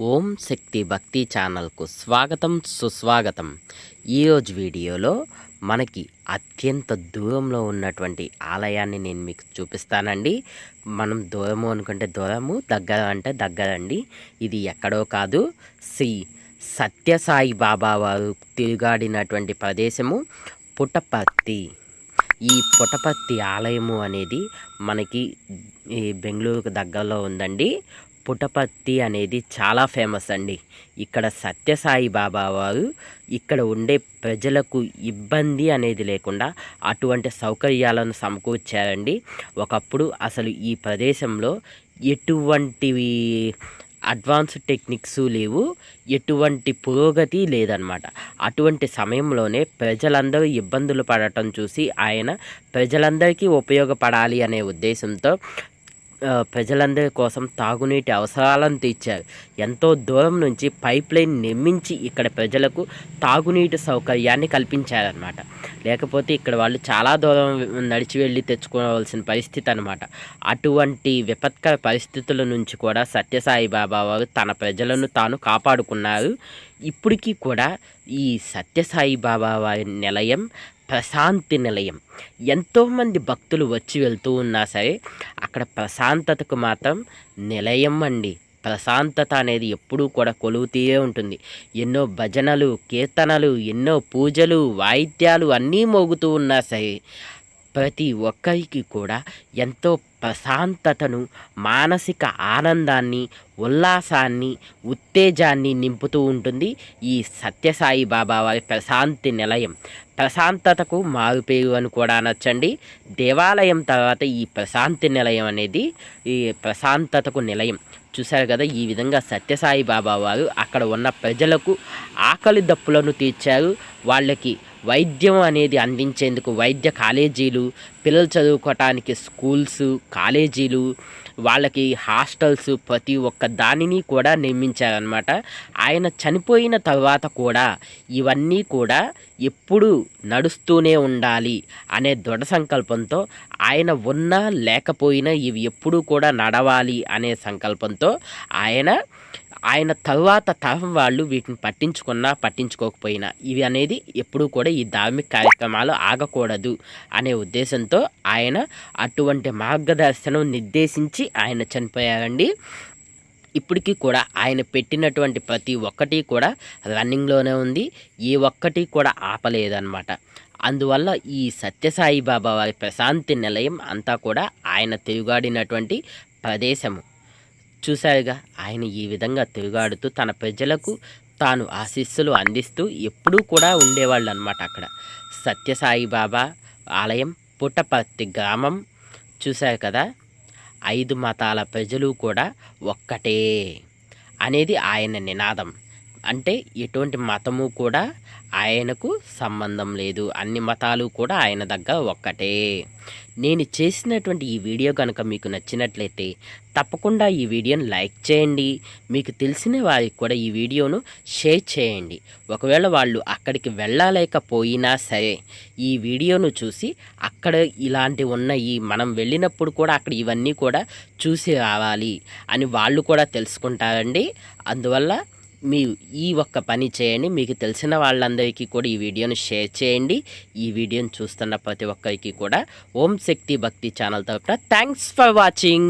ఓం శక్తి భక్తి ఛానల్కు స్వాగతం సుస్వాగతం. ఈరోజు వీడియోలో మనకి అత్యంత దూరంలో ఉన్నటువంటి ఆలయాన్ని నేను మీకు చూపిస్తానండి. మనం దూరము అనుకుంటే దూరము దగ్గర అంటే దగ్గర అండి ఇది ఎక్కడో కాదు శ్రీ సత్యసాయి బాబా వారు తిరుగాడినటువంటి ప్రదేశము పుటపర్తి ఈ పుటపర్తి ఆలయము అనేది మనకి ఈ బెంగళూరుకు దగ్గరలో ఉందండి. పుట్టపర్తి అనేది చాలా ఫేమస్ అండి. ఇక్కడ సత్యసాయి బాబా వారు ఇక్కడ ఉండే ప్రజలకు ఇబ్బంది అనేది లేకుండా అటువంటి సౌకర్యాలను సమకూర్చారండి. ఒకప్పుడు అసలు ఈ ప్రదేశంలో ఎటువంటివి అడ్వాన్స్ టెక్నిక్స్ లేవు ఎటువంటి పురోగతి లేదనమాట అటువంటి సమయంలోనే ప్రజలందరూ ఇబ్బందులు పడటం చూసి ఆయన ప్రజలందరికీ ఉపయోగపడాలి అనే ఉద్దేశంతో ప్రజలందరి కోసం తాగునీటి అవసరాలను తీర్చారు. ఎంతో దూరం నుంచి పైప్ లైన్ నిర్మించి ఇక్కడ ప్రజలకు తాగునీటి సౌకర్యాన్ని కల్పించారనమాట లేకపోతే ఇక్కడ వాళ్ళు చాలా దూరం నడిచి వెళ్ళి తెచ్చుకోవాల్సిన పరిస్థితి అనమాట అటువంటి విపత్కర పరిస్థితుల నుంచి కూడా సత్యసాయి బాబా వారు తన ప్రజలను తాను కాపాడుకున్నారు. ఇప్పటికీ కూడా ఈ సత్యసాయి బాబా వారి నిలయం ప్రశాంతి నిలయం. ఎంతోమంది భక్తులు వచ్చి వెళ్తూ ఉన్నా సరే అక్కడ ప్రశాంతతకు మాత్రం నిలయం అండి. ప్రశాంతత అనేది ఎప్పుడూ కూడా కొలువుతీయే ఉంటుంది. ఎన్నో భజనలు కీర్తనలు ఎన్నో పూజలు వాయిద్యాలు అన్నీ మోగుతూ ఉన్నా సరే ప్రతి ఒక్కరికి కూడా ఎంతో ప్రశాంతతను మానసిక ఆనందాన్ని ఉల్లాసాన్ని ఉత్తేజాన్ని నింపుతూ ఉంటుంది ఈ సత్యసాయి బాబా వారి ప్రశాంతి నిలయం. ప్రశాంతతకు మారుపేరు అని కూడా అనొచ్చండి. దేవాలయం తర్వాత ఈ ప్రశాంతి నిలయం అనేది ఈ ప్రశాంతతకు నిలయం. చూశారు కదా ఈ విధంగా సత్యసాయి బాబా వారు అక్కడ ఉన్న ప్రజలకు ఆకలి దప్పులను తీర్చారు. వాళ్ళకి వైద్యం అనేది అందించేందుకు వైద్య కాలేజీలు పిల్లలు చదువుకోవటానికి స్కూల్స్ కాలేజీలు వాళ్ళకి హాస్టల్స్ ప్రతి ఒక్క దానిని కూడా నిర్మించారనమాట ఆయన చనిపోయిన తర్వాత కూడా ఇవన్నీ కూడా ఎప్పుడు నడుస్తూనే ఉండాలి అనే దృఢ సంకల్పంతో ఆయన ఉన్నా లేకపోయినా ఇవి ఎప్పుడూ కూడా నడవాలి అనే సంకల్పంతో ఆయన ఆయన తరువాత తరం వాళ్ళు వీటిని పట్టించుకున్నా పట్టించుకోకపోయినా ఇవి అనేది ఎప్పుడూ కూడా ఈ ధార్మిక కార్యక్రమాలు ఆగకూడదు అనే ఉద్దేశంతో ఆయన అటువంటి మార్గదర్శనం నిర్దేశించి ఆయన చనిపోయారండి. ఇప్పటికీ కూడా ఆయన పెట్టినటువంటి ప్రతి ఒక్కటి కూడా రన్నింగ్లోనే ఉంది. ఏ ఒక్కటి కూడా ఆపలేదన్నమాట. అందువల్ల ఈ సత్యసాయి బాబా వారి ప్రశాంతి నిలయం అంతా కూడా ఆయన తిరుగాడినటువంటి ప్రదేశము. చూశారుగా ఆయన ఈ విధంగా తిరుగాడుతూ తన ప్రజలకు తాను ఆశీస్సులు అందిస్తూ ఎప్పుడూ కూడా ఉండేవాళ్ళు అనమాట అక్కడ. సత్యసాయి బాబా ఆలయం పుట్టపర్తి గ్రామం చూశారు కదా? ఐదు మతాల ప్రజలు కూడా ఒక్కటే అనేది ఆయన నినాదం. అంటే ఎటువంటి మతము కూడా ఆయనకు సంబంధం లేదు. అన్ని మతాలు కూడా ఆయన దగ్గర ఒక్కటే. నేను చేసినటువంటి ఈ వీడియో కనుక మీకు నచ్చినట్లయితే తప్పకుండా ఈ వీడియోను లైక్ చేయండి. మీకు తెలిసిన వారికి కూడా ఈ వీడియోను షేర్ చేయండి. ఒకవేళ వాళ్ళు అక్కడికి వెళ్ళలేకపోయినా సరే ఈ వీడియోను చూసి అక్కడ ఇలాంటి ఉన్నాయి మనం వెళ్ళినప్పుడు కూడా అక్కడ ఇవన్నీ కూడా చూసి రావాలి అని వాళ్ళు కూడా తెలుసుకుంటారండి. అందువల్ల మీ ఈ ఒక్క పని చేయండి. మీకు తెలిసిన వాళ్ళందరికీ కూడా ఈ వీడియోను షేర్ చేయండి. ఈ వీడియోను చూస్తున్న ప్రతి ఒక్కరికి కూడా ఓం శక్తి భక్తి ఛానల్ తరపున థ్యాంక్స్ ఫర్ వాచింగ్.